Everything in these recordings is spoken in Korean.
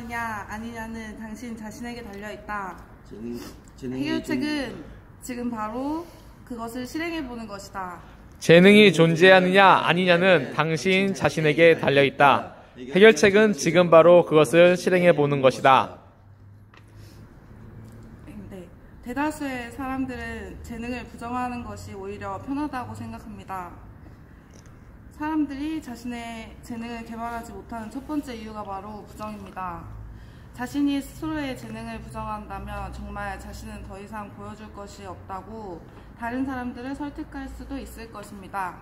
하느냐 아니냐는 당신 자신에게 달려 있다. 재능, 재능이 해결책은 지금 바로 그것을 실행해 보는 것이다. 재능이 존재하느냐 아니냐는 당신 자신에게 달려 있다. 해결책은 지금 바로 그것을 실행해 보는 것이다. 네. 대다수의 사람들은 재능을 부정하는 것이 오히려 편하다고 생각합니다. 사람들이 자신의 재능을 개발하지 못하는 첫 번째 이유가 바로 부정입니다. 자신이 스스로의 재능을 부정한다면 정말 자신은 더 이상 보여줄 것이 없다고 다른 사람들을 설득할 수도 있을 것입니다.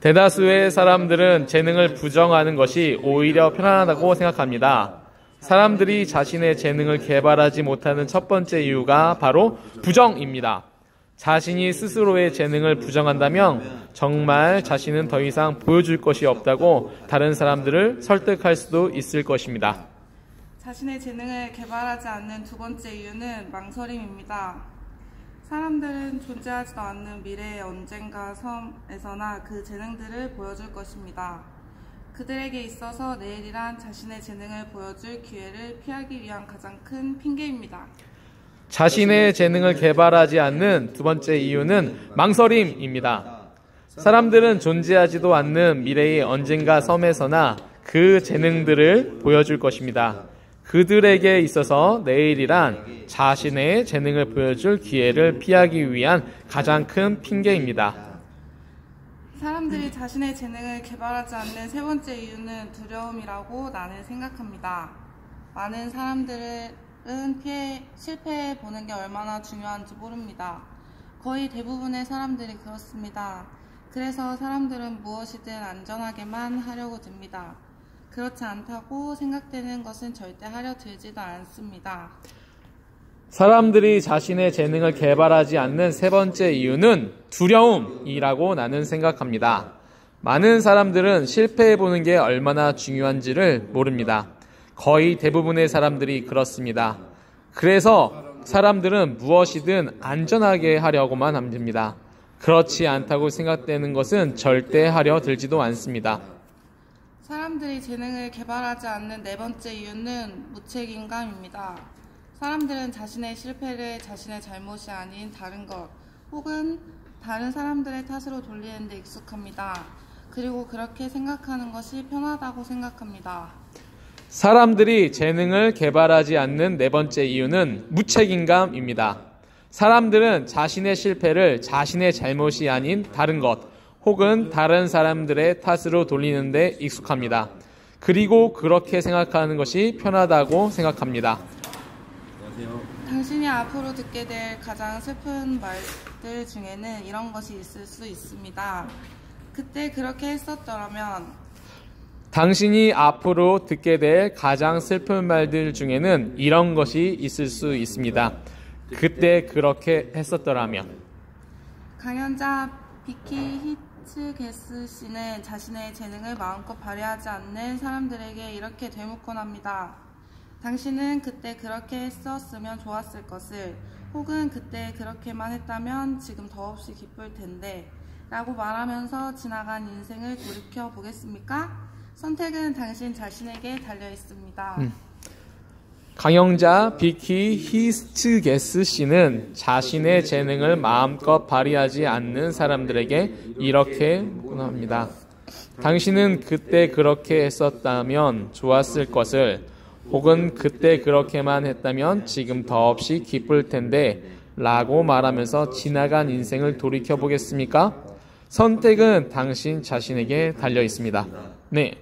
대다수의 사람들은 재능을 부정하는 것이 오히려 편안하다고 생각합니다. 사람들이 자신의 재능을 개발하지 못하는 첫 번째 이유가 바로 부정입니다. 자신이 스스로의 재능을 부정한다면 정말 자신은 더 이상 보여줄 것이 없다고 다른 사람들을 설득할 수도 있을 것입니다. 자신의 재능을 개발하지 않는 두 번째 이유는 망설임입니다. 사람들은 존재하지도 않는 미래의 언젠가 섬에서나 그 재능들을 보여줄 것입니다. 그들에게 있어서 내일이란 자신의 재능을 보여줄 기회를 피하기 위한 가장 큰 핑계입니다. 자신의 재능을 개발하지 않는 두 번째 이유는 망설임입니다. 사람들은 존재하지도 않는 미래의 언젠가 섬에서나 그 재능들을 보여줄 것입니다. 그들에게 있어서 내일이란 자신의 재능을 보여줄 기회를 피하기 위한 가장 큰 핑계입니다. 사람들이 자신의 재능을 개발하지 않는 세 번째 이유는 두려움이라고 나는 생각합니다. 많은 사람들 은 피해, 실패해 보는 게 얼마나 중요한지 모릅니다. 거의 대부분의 사람들이 그렇습니다. 그래서 사람들은 무엇이든 안전하게만 하려고 듭니다. 그렇지 않다고 생각되는 것은 절대 하려 들지도 않습니다. 사람들이 자신의 재능을 개발하지 않는 세 번째 이유는 두려움이라고 나는 생각합니다. 많은 사람들은 실패해 보는 게 얼마나 중요한지를 모릅니다. 거의 대부분의 사람들이 그렇습니다. 그래서 사람들은 무엇이든 안전하게 하려고만 합니다. 그렇지 않다고 생각되는 것은 절대 하려 들지도 않습니다. 사람들이 재능을 개발하지 않는 네 번째 이유는 무책임감입니다. 사람들은 자신의 실패를 자신의 잘못이 아닌 다른 것 혹은 다른 사람들의 탓으로 돌리는 데 익숙합니다. 그리고 그렇게 생각하는 것이 편하다고 생각합니다. 사람들이 재능을 개발하지 않는 네 번째 이유는 무책임감입니다. 사람들은 자신의 실패를 자신의 잘못이 아닌 다른 것 혹은 다른 사람들의 탓으로 돌리는데 익숙합니다. 그리고 그렇게 생각하는 것이 편하다고 생각합니다. 당신이 앞으로 듣게 될 가장 슬픈 말들 중에는 이런 것이 있을 수 있습니다. 그때 그렇게 했었더라면 당신이 앞으로 듣게 될 가장 슬픈 말들 중에는 이런 것이 있을 수 있습니다. 그때 그렇게 했었더라면. 강연자 비키 히츠게스 씨는 자신의 재능을 마음껏 발휘하지 않는 사람들에게 이렇게 되묻곤 합니다. 당신은 그때 그렇게 했었으면 좋았을 것을 혹은 그때 그렇게만 했다면 지금 더없이 기쁠 텐데 라고 말하면서 지나간 인생을 돌이켜 보겠습니까? 선택은 당신 자신에게 달려 있습니다. 음. 강영자 비키 히스트게스 씨는 자신의 재능을 마음껏 발휘하지 않는 사람들에게 이렇게 문합니다. 당신은 그때 그렇게 했었다면 좋았을 것을 혹은 그때 그렇게만 했다면 지금 더없이 기쁠 텐데 라고 말하면서 지나간 인생을 돌이켜 보겠습니까? 선택은 당신 자신에게 달려 있습니다. 네.